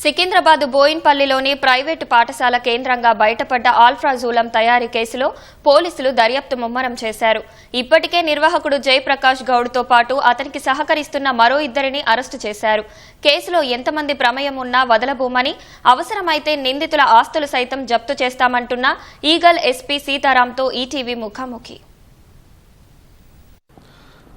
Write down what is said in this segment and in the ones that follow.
Secunderabad బోయిన్పల్లిలోని private పాఠశాల కేంద్రంగా బయటపడ్డ ఆల్ఫ్రాజూలం తయారీ కేసులో పోలీసులు దర్యాప్తు ముమ్మరం చేశారు. ఇప్పటికే నిర్వాహకుడు జయప్రకాష్ గౌడ్తో పాటు అతనికి సహకరిస్తున్న మరో ఇద్దరిని అరెస్టు చేశారు. కేసులో ఎంతమంది ప్రమేయం ఉన్నా వదలబోమని అవసరమైతే నిందితుల ఆస్తులు సైతం జప్తు చేస్తామంటున్న ఈగల్ ఎస్పీ సీతారాంతో ఈటీవీ ముఖాముఖి.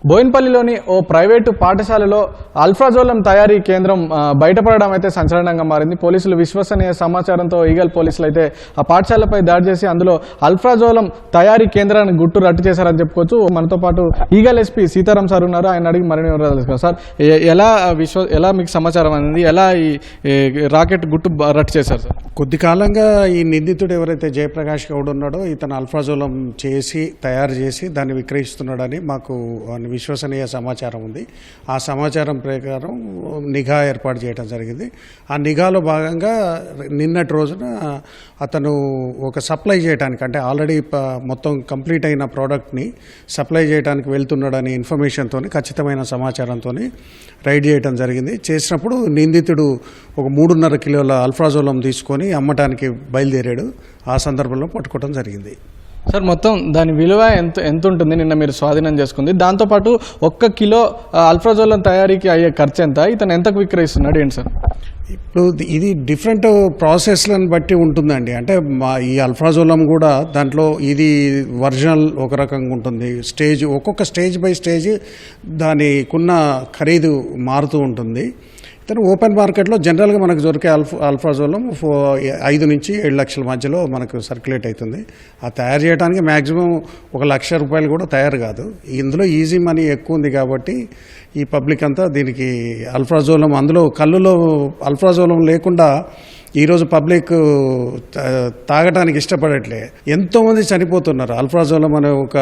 బోయిన్పల్లిలోని ఓ ప్రైవేటు పాఠశాలలో అల్ఫ్రాజోలం తయారీ కేంద్రం బయటపడడం అయితే సంచలనంగా మారింది. పోలీసులు విశ్వసనీయ సమాచారంతో ఈగల్ పోలీసులు అయితే ఆ పాఠశాలపై దాడి చేసి అందులో అల్ఫ్రాజోలం తయారీ కేంద్రాన్ని గుట్టు రట్టు చేశారని చెప్పుకోవచ్చు. మనతో పాటు ఈగల్ ఎస్పీ సీతారాం సార్ ఉన్నారు. ఆయన అడిగి మరిన్ని వివరాలు సార్ ఎలా విశ్వ ఎలా మీకు సమాచారం అనేది ఎలా ఈ రాకెట్ గుట్టు రట్టు చేశారు సార్? కొద్ది కాలంగా ఈ నిందితుడు ఎవరైతే జయప్రకాష్ గౌడ్ ఉన్నాడో ఇతను అల్ఫ్రాజోలం చేసి తయారు చేసి దాన్ని విక్రయిస్తున్నాడని మాకు విశ్వసనీయ సమాచారం ఉంది. ఆ సమాచారం ప్రకారం నిఘా ఏర్పాటు చేయడం జరిగింది. ఆ నిఘాలో భాగంగా నిన్నటి రోజున అతను ఒక సప్లై చేయడానికి అంటే ఆల్రెడీ మొత్తం కంప్లీట్ అయిన ప్రోడక్ట్ని సప్లై చేయడానికి వెళ్తున్నాడని ఇన్ఫర్మేషన్తో ఖచ్చితమైన సమాచారంతో రైడ్ చేయడం జరిగింది. చేసినప్పుడు నిందితుడు ఒక మూడున్నర కిలోల అల్ఫ్రాజోలం తీసుకొని అమ్మటానికి బయలుదేరాడు. ఆ సందర్భంలో పట్టుకోవడం జరిగింది. సార్ మొత్తం దాని విలువ ఎంత ఎంత ఉంటుంది నిన్న మీరు స్వాధీనం చేసుకుంది. దాంతోపాటు ఒక్క కిలో అల్ఫ్రాజోలం తయారీకి అయ్యే ఖర్చు ఎంత ఇతను ఎంతకు విక్రయిస్తున్నాడు? ఏంటి సార్? ఇప్పుడు ఇది డిఫరెంట్ ప్రాసెస్లను బట్టి ఉంటుందండి. అంటే మా ఈ అల్ఫ్రాజోలం కూడా దాంట్లో ఇది ఒరిజినల్ ఒక రకంగా ఉంటుంది. స్టేజ్ ఒక్కొక్క స్టేజ్ బై స్టేజ్ దానికున్న ఖరీదు మారుతూ ఉంటుంది. ఇతను ఓపెన్ మార్కెట్లో జనరల్గా మనకు దొరికే అల్ఫా అల్ఫ్రాజోలం ఫో ఐదు నుంచి ఏడు లక్షల మధ్యలో మనకు సర్క్యులేట్ అవుతుంది. ఆ తయారు చేయడానికి మ్యాక్సిమం ఒక లక్ష రూపాయలు కూడా తయారు కాదు. ఇందులో ఈజీ మనీ ఎక్కువ ఉంది కాబట్టి ఈ పబ్లిక్ అంతా దీనికి అల్ఫ్రాజోలం అందులో కళ్ళులో అల్ఫ్రాజోలం లేకుండా ఈరోజు పబ్లిక్ తాగటానికి ఇష్టపడట్లే. ఎంతోమంది చనిపోతున్నారు. అల్ఫ్రాజోలం అనే ఒక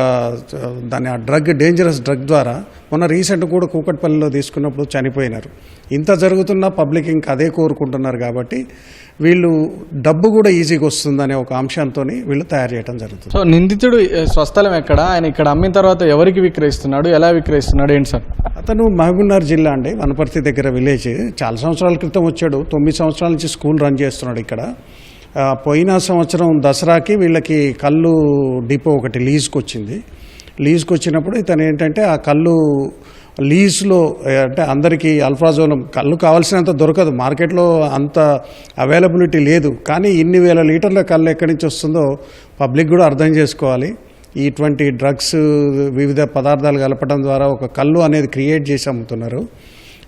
దాని ఆ డ్రగ్ డేంజరస్ డ్రగ్ ద్వారా మొన్న రీసెంట్ కూడా కూకట్పల్లిలో తీసుకున్నప్పుడు చనిపోయినారు. ఇంత జరుగుతున్నా పబ్లిక్ ఇంకా అదే కోరుకుంటున్నారు కాబట్టి వీళ్ళు డబ్బు కూడా ఈజీగా వస్తుందనే ఒక అంశంతో వీళ్ళు తయారు చేయడం జరుగుతుంది. సో నిందితుడు స్వస్థలం ఎక్కడ? ఆయన ఇక్కడ అమ్మిన తర్వాత ఎవరికి విక్రయిస్తున్నాడు? ఎలా విక్రయిస్తున్నాడు? ఏంటి సార్? అతను మహబూబ్నగర్ జిల్లా అండి వనపర్తి దగ్గర విలేజ్. చాలా సంవత్సరాల క్రితం వచ్చాడు తొమ్మిది సంవత్సరాల నుంచి స్కూల్ రన్ చేస్తున్నాడు ఇక్కడ. పోయిన సంవత్సరం దసరాకి వీళ్ళకి కళ్ళు డిపో ఒకటి లీజ్కి వచ్చింది లీజ్కి వచ్చినప్పుడు ఇతను ఏంటంటే ఆ కళ్ళు లీజ్లో అంటే అందరికీ అల్ఫాజోలం కళ్ళు కావాల్సినంత దొరకదు. మార్కెట్లో అంత అవైలబిలిటీ లేదు. కానీ ఇన్ని వేల లీటర్ల కళ్ళు ఎక్కడి నుంచి వస్తుందో పబ్లిక్ కూడా అర్థం చేసుకోవాలి. ఇటువంటి డ్రగ్స్ వివిధ పదార్థాలు కలపడం ద్వారా ఒక కళ్ళు అనేది క్రియేట్ చేసి అమ్ముతున్నారు.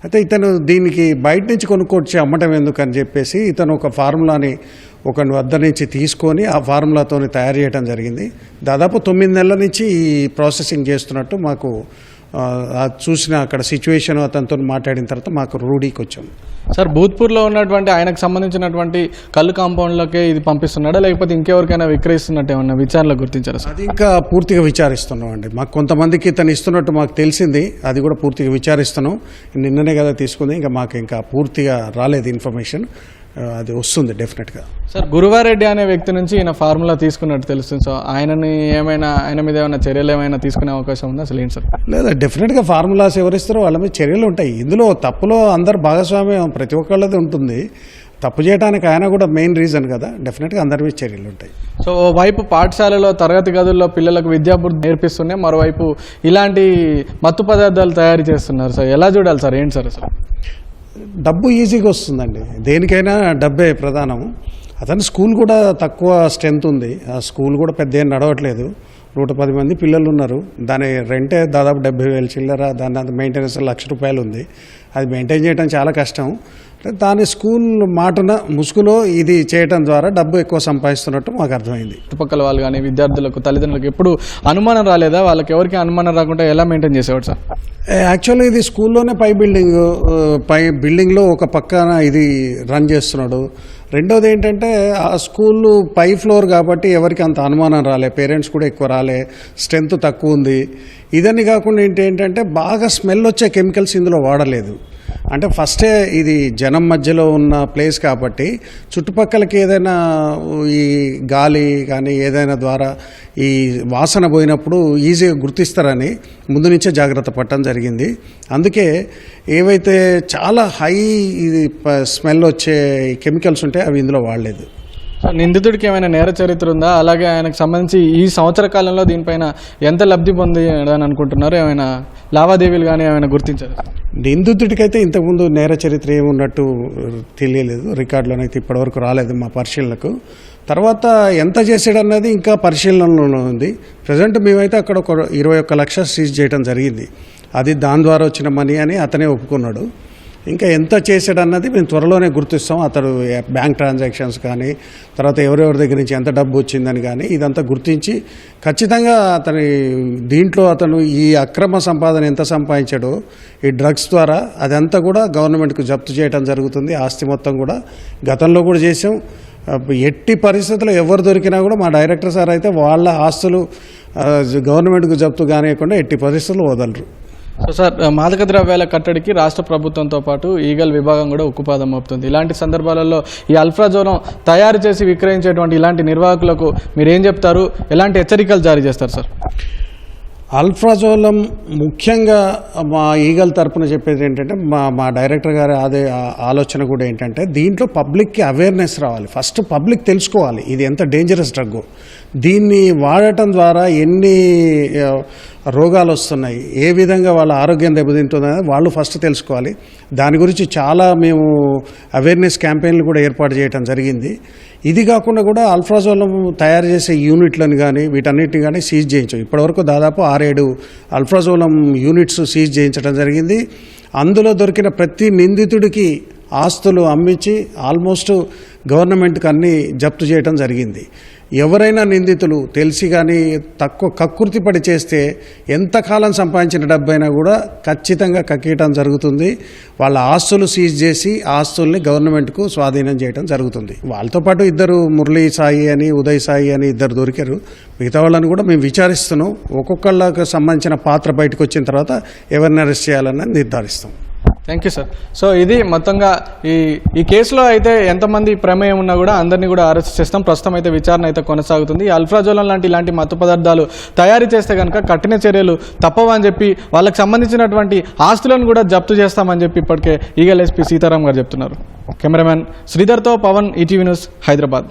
అయితే ఇతను దీనికి బయట నుంచి కొనుక్కొచ్చి అమ్మటం ఎందుకని చెప్పేసి ఇతను ఒక ఫార్ములాని ఒక వద్ద నుంచి తీసుకొని ఆ ఫార్ములాతో తయారు చేయడం జరిగింది. దాదాపు తొమ్మిది నెలల నుంచి ఈ ప్రాసెసింగ్ చేస్తున్నట్టు మాకు చూసిన అక్కడ సిచ్యువేషన్ అతనితో మాట్లాడిన తర్వాత మాకు రూడీకి వచ్చాం సార్ భూత్పూర్లో ఉన్నటువంటి ఆయనకు సంబంధించినటువంటి కళ్ళు కాంపౌండ్లోకే ఇది పంపిస్తున్నాడా? లేకపోతే ఇంకెవరికైనా విక్రయిస్తున్నట్టు ఏమన్నా విచారణలో గుర్తించారా సార్? అది ఇంకా పూర్తిగా విచారిస్తున్నాం అండి మాకు కొంతమందికి ఇతను ఇస్తున్నట్టు మాకు తెలిసింది. అది కూడా పూర్తిగా విచారిస్తున్నాం. నిన్ననే కదా తీసుకుంది. ఇంకా మాకు ఇంకా పూర్తిగా రాలేదు ఇన్ఫర్మేషన్. అది వస్తుంది డెఫినెట్గా సార్ గురువారెడ్డి అనే వ్యక్తి నుంచి ఈయన ఫార్ములా తీసుకున్నట్టు తెలుస్తుంది. సో ఆయనని ఏమైనా ఆయన మీద ఏమైనా చర్యలు ఏమైనా తీసుకునే అవకాశం ఉందా? అసలు ఏంటి సార్? లేదా డెఫినెట్గా ఫార్ములాస్ ఎవరిస్తారో వాళ్ళ మీద చర్యలు ఉంటాయి. ఇందులో తప్పులో అందరు భాగస్వామ్యం ప్రతి ఒక్కళ్ళది ఉంటుంది. తప్పు చేయడానికి ఆయన కూడా మెయిన్ రీజన్ కదా. డెఫినెట్గా అందరి మీద చర్యలు ఉంటాయి. సో ఓవైపు పాఠశాలలో తరగతి గదుల్లో పిల్లలకు విద్యాబుద్ధి నేర్పిస్తూనే మరోవైపు ఇలాంటి మత్తు పదార్థాలు తయారు చేస్తున్నారు. సార్ ఎలా చూడాలి సార్? ఏంటి సార్ అసలు? డబ్బు ఈజీగా వస్తుందండి. దేనికైనా డబ్బే ప్రధానం అతని స్కూల్ కూడా తక్కువ స్ట్రెంత్ ఉంది. ఆ స్కూల్ కూడా పెద్ద ఏం నడవట్లేదు. నూట పది మంది పిల్లలు ఉన్నారు. దాని రెంటే దాదాపు డెబ్బై వేలు చిల్లర దాని మెయింటెనెన్స్ లక్ష రూపాయలు ఉంది. అది మెయింటైన్ చేయడం చాలా కష్టం. దాని స్కూల్ మాటున ముసుగులో ఇది చేయడం ద్వారా డబ్బు ఎక్కువ సంపాదిస్తున్నట్టు మాకు అర్థమైంది. చుట్టుపక్కల వాళ్ళు కానీ విద్యార్థులకు తల్లిదండ్రులకు ఎప్పుడు అనుమానం రాలేదా? వాళ్ళకి ఎవరికి అనుమానం రాకుండా ఎలా మెయింటైన్ చేసేవాడు సార్? యాక్చువల్లీ ఇది స్కూల్లోనే పై బిల్డింగ్ పై బిల్డింగ్లో ఒక పక్కన ఇది రన్ చేస్తున్నాడు. రెండోది ఏంటంటే ఆ స్కూల్ పై ఫ్లోర్ కాబట్టి ఎవరికి అంత అనుమానం రాలే. పేరెంట్స్ కూడా ఎక్కువ రాలే. స్ట్రెంత్ తక్కువ ఉంది. ఇదని కాకుండా ఏంటి ఏంటంటే బాగా స్మెల్ వచ్చే కెమికల్స్ ఇందులో వాడలేదు. అంటే ఫస్టే ఇది జనం మధ్యలో ఉన్న ప్లేస్ కాబట్టి చుట్టుపక్కలకి ఏదైనా ఈ గాలి కానీ ఏదైనా ద్వారా ఈ వాసన పోయినప్పుడు ఈజీగా గుర్తిస్తారని ముందు నుంచే జాగ్రత్త పడటం జరిగింది. అందుకే ఏవైతే చాలా హై ఇది స్మెల్ వచ్చే కెమికల్స్ ఉంటాయి అవి ఇందులో వాడలేదు. నిందితుడికి ఏమైనా నేర చరిత్ర ఉందా? అలాగే ఆయనకు సంబంధించి ఈ సంవత్సర కాలంలో దీనిపైన ఎంత లబ్ధి పొందని అనుకుంటున్నారు? ఏమైనా లావాదేవీలు కానీ ఏమైనా గుర్తించారు? నిందితుడికైతే ఇంతకుముందు నేర చరిత్ర ఏమి ఉన్నట్టు తెలియలేదు. రికార్డులోనైతే ఇప్పటివరకు రాలేదు మా పరిశీలనకు. తర్వాత ఎంత చేసాడన్నది ఇంకా పరిశీలనలో ఉంది. ప్రజెంట్ మేమైతే అక్కడ ఒక ఇరవై ఒక్క లక్ష సీజ్ చేయడం జరిగింది. అది దాని ద్వారా వచ్చిన మనీ అని అతనే ఒప్పుకున్నాడు. ఇంకా ఎంత చేశాడన్నది మేము త్వరలోనే గుర్తిస్తాం. అతడు బ్యాంక్ ట్రాన్సాక్షన్స్ కానీ తర్వాత ఎవరెవరి దగ్గర నుంచి ఎంత డబ్బు వచ్చిందని కానీ ఇదంతా గుర్తించి ఖచ్చితంగా అతని దీంట్లో అతను ఈ అక్రమ సంపాదన ఎంత సంపాదించాడో ఈ డ్రగ్స్ ద్వారా అదంతా కూడా గవర్నమెంట్కు జప్తు చేయడం జరుగుతుంది. ఆస్తి మొత్తం కూడా గతంలో కూడా చేసాం ఎట్టి పరిస్థితుల్లో ఎవరు దొరికినా కూడా మా డైరెక్టర్ సార్ అయితే వాళ్ళ ఆస్తులు గవర్నమెంట్కు జప్తు కానివ్వకుండా ఎట్టి పరిస్థితుల్లో వదలరు. సో సార్ uh, మాదక ద్రవ్యాల కట్టడికి రాష్ట్ర ప్రభుత్వంతో పాటు ఈగల్ విభాగం కూడా ఉక్కుపాదం మోపుతుంది. ఇలాంటి సందర్భాలలో ఈ అల్ఫ్రాజోనం తయారు చేసి విక్రయించేటువంటి ఇలాంటి నిర్వాహకులకు మీరు ఏం చెప్తారు? ఎలాంటి హెచ్చరికలు జారీ చేస్తారు సార్ అల్ఫ్రాజోలం ముఖ్యంగా మా ఈగల్ తరపున చెప్పేది ఏంటంటే మా మా డైరెక్టర్ గారి అదే ఆలోచన కూడా ఏంటంటే దీంట్లో పబ్లిక్కి అవేర్నెస్ రావాలి. ఫస్ట్ పబ్లిక్ తెలుసుకోవాలి ఇది ఎంత డేంజరస్ డ్రగ్ దీన్ని వాడటం ద్వారా ఎన్ని రోగాలు వస్తున్నాయి ఏ విధంగా వాళ్ళ ఆరోగ్యం దెబ్బతింటుందని వాళ్ళు ఫస్ట్ తెలుసుకోవాలి. దాని గురించి చాలా మేము అవేర్నెస్ క్యాంపెయిన్లు కూడా ఏర్పాటు చేయడం జరిగింది. ఇది కాకుండా కూడా అల్ఫ్రాజోలం తయారు చేసే యూనిట్లను కానీ వీటన్నిటిని కానీ సీజ్ చేయించాం. ఇప్పటివరకు దాదాపు ఆరేడు అల్ఫ్రాజోలం యూనిట్స్ సీజ్ చేయించడం జరిగింది. అందులో దొరికిన ప్రతి నిందితుడికి ఆస్తులు అమ్మించి ఆల్మోస్ట్ గవర్నమెంట్కి అన్ని జప్తు చేయడం జరిగింది. ఎవరైనా నిందితులు తెలిసి కానీ తక్కువ కక్కుర్తి పడి చేస్తే ఎంతకాలం సంపాదించిన డబ్బైనా కూడా ఖచ్చితంగా కక్కియటం జరుగుతుంది. వాళ్ళ ఆస్తులు సీజ్ చేసి ఆస్తుల్ని గవర్నమెంట్కు స్వాధీనం చేయడం జరుగుతుంది. వాళ్ళతో పాటు ఇద్దరు మురళీ సాయి అని ఉదయ్ సాయి అని ఇద్దరు దొరికారు. మిగతా వాళ్ళని కూడా మేము విచారిస్తున్నాం. ఒక్కొక్కళ్ళకు సంబంధించిన పాత్ర బయటకు వచ్చిన తర్వాత ఎవరిని అరెస్ట్ చేయాలని నిర్ధారిస్తాం. థ్యాంక్ యూ సార్ సో ఇది మొత్తంగా ఈ ఈ కేసులో అయితే ఎంతమంది ప్రమేయం ఉన్నా కూడా అందరినీ కూడా అరెస్ట్ చేస్తాం. ప్రస్తుతం అయితే విచారణ అయితే కొనసాగుతుంది. అల్ఫ్రాజోలం లాంటి ఇలాంటి మత్తు పదార్థాలు తయారు చేస్తే కనుక కఠిన చర్యలు తప్పవని చెప్పి వాళ్ళకి సంబంధించినటువంటి ఆస్తులను కూడా జప్తు చేస్తామని చెప్పి ఇప్పటికే ఈగల్ ఎస్పీ సీతారాం గారు చెప్తున్నారు. కెమెరామ్యాన్ శ్రీధర్తో పవన్ ఈటీవీ న్యూస్ హైదరాబాద్.